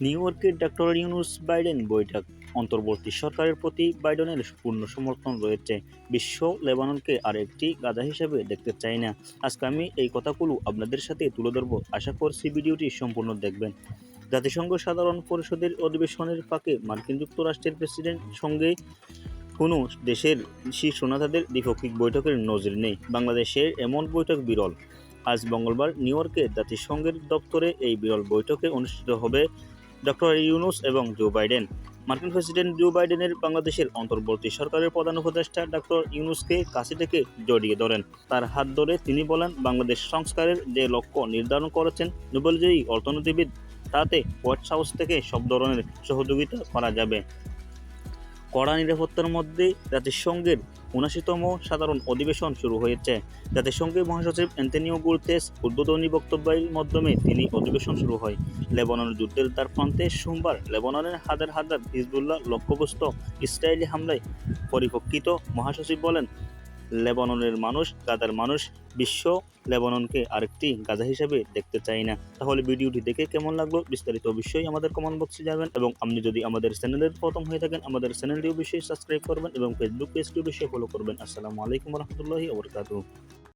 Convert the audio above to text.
New ইয়র্কে doctor Yunus Biden বৈঠক। অন্তর্বর্তী সরকারের প্রতি বাইডেনের পূর্ণ সমর্থন রয়েছে। বিশ্ব লেবাননকে আর একটি গাধা হিসেবে দেখতে চাই না। আজকে আমি এই কথাগুলো আপনাদের সাথে তুলে ধরবো। আশা করছি ভিডিওটি সম্পূর্ণ দেখবেন। জাতিসংঘ সাধারণ পরিষদের অধিবেশনের ফাঁকে মার্কিন যুক্তরাষ্ট্রের প্রেসিডেন্ট সঙ্গে কোনো দেশের শীর্ষ নেতাদের দ্বিপাক্ষিক বৈঠকের নজির নেই। বাংলাদেশের এমন বৈঠক বিরল। আজ মঙ্গলবার নিউ ইয়র্কে জাতিসংঘের দপ্তরে এই বিরল বৈঠকে অনুষ্ঠিত হবে ডক্টর ইউনুস এবং জো বাইডেন। মার্কিন প্রেসিডেন্ট জো বাইডেনের বাংলাদেশের অন্তর্বর্তী সরকারের প্রধান উপদেষ্টা ডক্টর ইউনুসকে কাছে থেকে জড়িয়ে ধরেন। তার হাত ধরে তিনি বলেন, বাংলাদেশ সংস্কারের যে লক্ষ্য নির্ধারণ করেছেন নোবেলজয়ী অর্থনীতিবিদ, তাতে হোয়াইট হাউস থেকে সব ধরনের সহযোগিতা করা যাবে। কড়া নিরাপত্তার মধ্যে জাতিসংঘের উনাশিতম সাধারণ অধিবেশন শুরু হয়েছে। জাতিসংঘের মহাসচিব অ্যান্টনিও গুলতেস উদ্বোধনী বক্তব্যের মাধ্যমে তিনি অধিবেশন শুরু হয়। লেবাননের যুদ্ধের তার প্রান্তে সোমবার লেবাননের হাজার হাজার হিজবুল্লাহ লক্ষ্যবস্ত ইসরায়েলি হামলায় পরিপক্ষিত মহাসচিব বলেন লেবাননের মানুষ গাদার মানুষ বিশ্ব লেবাননকে আরেকটি গাজা হিসেবে দেখতে চাই না। তাহলে ভিডিওটি দেখে কেমন লাগল বিস্তারিত অবশ্যই আমাদের কমেন্ট বক্সে যাবেন এবং আপনি যদি আমাদের চ্যানেলের প্রথম হয়ে থাকেন, আমাদের চ্যানেলটি অবশ্যই সাবস্ক্রাইব করবেন এবং ফেসবুক পেজটি অবশ্যই ফলো করবেন। আসসালামু আলাইকুম রহমতুল্লাহি ওবরকাতুহ